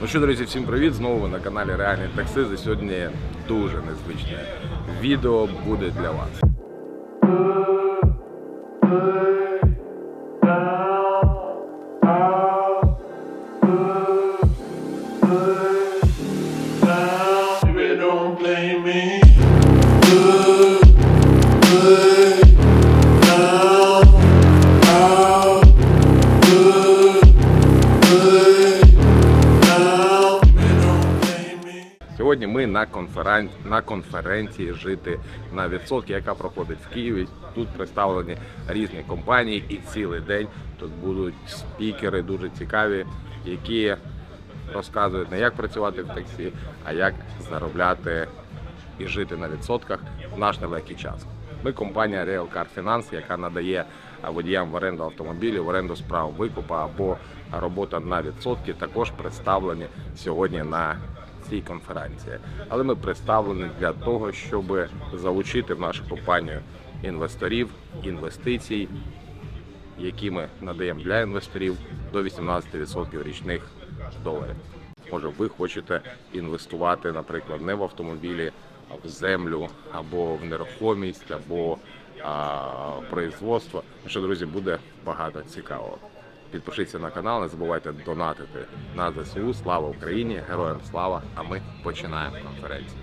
Ну що, друзі, всім привіт! Знову ви на каналі Реальний Таксист. І сьогодні дуже незвичне відео буде для вас. Don't blame me. Сьогодні ми на конферен... на конференції жити на відсотки, яка проходить в Києві. Тут представлені різні компанії, і цілий день тут будуть спікери дуже цікаві, які розказують не як працювати в таксі, а як заробляти і жити на відсотках в наш нелегкий час. Ми компанія Real Car Finance, яка надає водіям в оренду автомобілів, в оренду справ викупа або робота на відсотки, також представлені сьогодні на цій конференції. Але ми представлені для того, щоб залучити в нашу компанію інвесторів, інвестицій, які ми надаємо для інвесторів до 18% річних доларів. Може, ви хочете інвестувати, наприклад, не в автомобілі, а в землю, або в нерухомість, або а, производство. Що, друзі, буде багато цікавого. Підпишіться на канал, не забувайте донатити на ЗСУ. Слава Україні! Героям слава! А ми починаємо конференцію.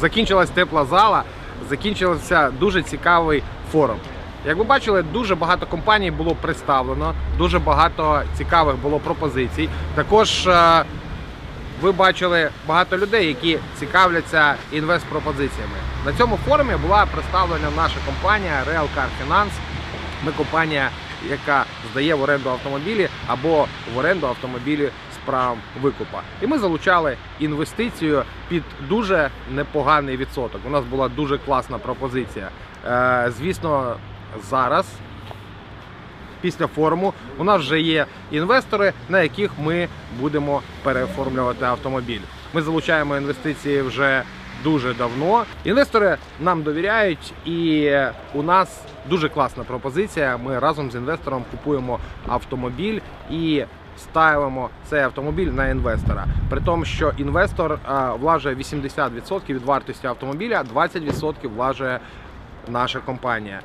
Закінчилась тепла зала, закінчився дуже цікавий форум. Як ви бачили, дуже багато компаній було представлено, дуже багато цікавих було пропозицій. Також е, ви бачили багато людей, які цікавляться інвестпропозиціями. На цьому форумі була представлена наша компанія Real Car Finance. Ми компанія, яка здає в оренду автомобілі або в оренду автомобілі з правом викупа. І ми залучали інвестицію під дуже непоганий відсоток. У нас була дуже класна пропозиція. Е, звісно, зараз. Після форуму у нас вже є інвестори, на яких ми будемо переоформлювати автомобіль. Ми залучаємо інвестиції вже дуже давно. Інвестори нам довіряють, і у нас дуже класна пропозиція. Ми разом з інвестором купуємо автомобіль і ставимо цей автомобіль на інвестора. При тому, що інвестор а, влажує 80% від вартості автомобіля, 20% влажує наша компанія.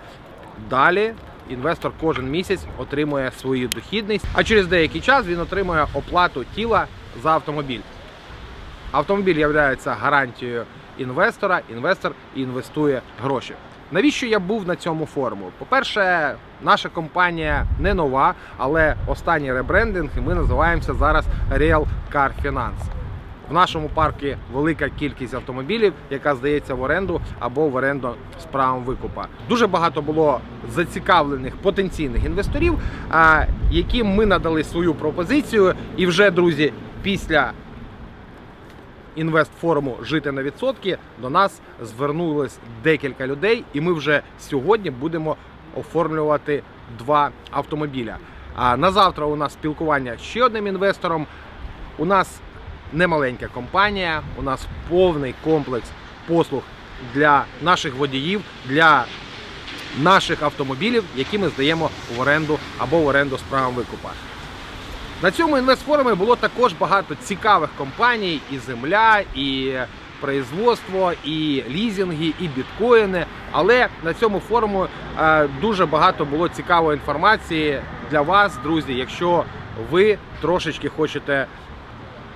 Далі інвестор кожен місяць отримує свою дохідність, а через деякий час він отримує оплату тіла за автомобіль. Автомобіль є гарантією інвестора, інвестор інвестує гроші. Навіщо я був на цьому форуму? По-перше, наша компанія не нова, але останній ребрендинг, і ми називаємося зараз Real Car Finance. В нашому парку велика кількість автомобілів, яка здається в оренду або в оренду з правом викупа. Дуже багато було зацікавлених потенційних інвесторів, яким ми надали свою пропозицію. І вже друзі, після інвестфоруму жити на відсотки до нас звернулось декілька людей, і ми вже сьогодні будемо оформлювати два автомобіля. А на завтра у нас спілкування з ще одним інвестором. У нас немаленька компанія, у нас повний комплекс послуг для наших водіїв, для наших автомобілів, які ми здаємо в оренду або в оренду з правом викупа. На цьому інвестфорумі було також багато цікавих компаній: і земля, і производство, і лізинги, і біткоїни. Але на цьому форуму е, дуже багато було цікавої інформації для вас, друзі. Якщо ви трошечки хочете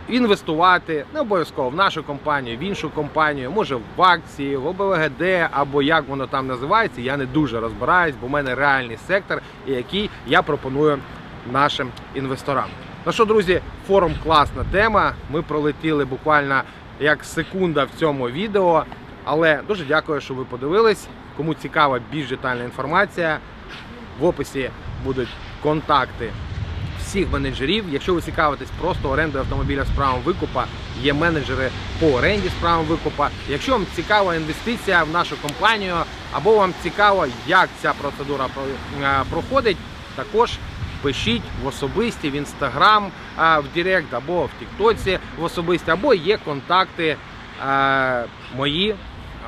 інвестувати, не обов'язково в нашу компанію, в іншу компанію, може в акції, в ОБВГД або як воно там називається. Я не дуже розбираюсь, бо в мене реальний сектор, який я пропоную нашим інвесторам. Ну що, друзі, форум класна тема. Ми пролетіли буквально як секунда в цьому відео. Але дуже дякую, що ви подивились. Кому цікава більш детальна інформація, в описі будуть контакти всіх менеджерів. Якщо ви цікавитесь просто орендою автомобіля з правом викупа, є менеджери по оренді з правом викупа. Якщо вам цікава інвестиція в нашу компанію, або вам цікаво, як ця процедура е, проходить, також пишіть в особисті, в інстаграм, в Директ або в Тіктоці в особисті, або є контакти е, мої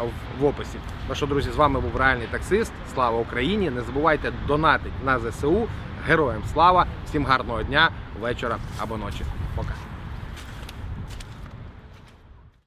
в- в описі. Ну що, друзі, з вами був реальний таксист. Слава Україні! Не забувайте донатити на ЗСУ. Героям слава! Всім гарного дня, вечора або ночі. Пока.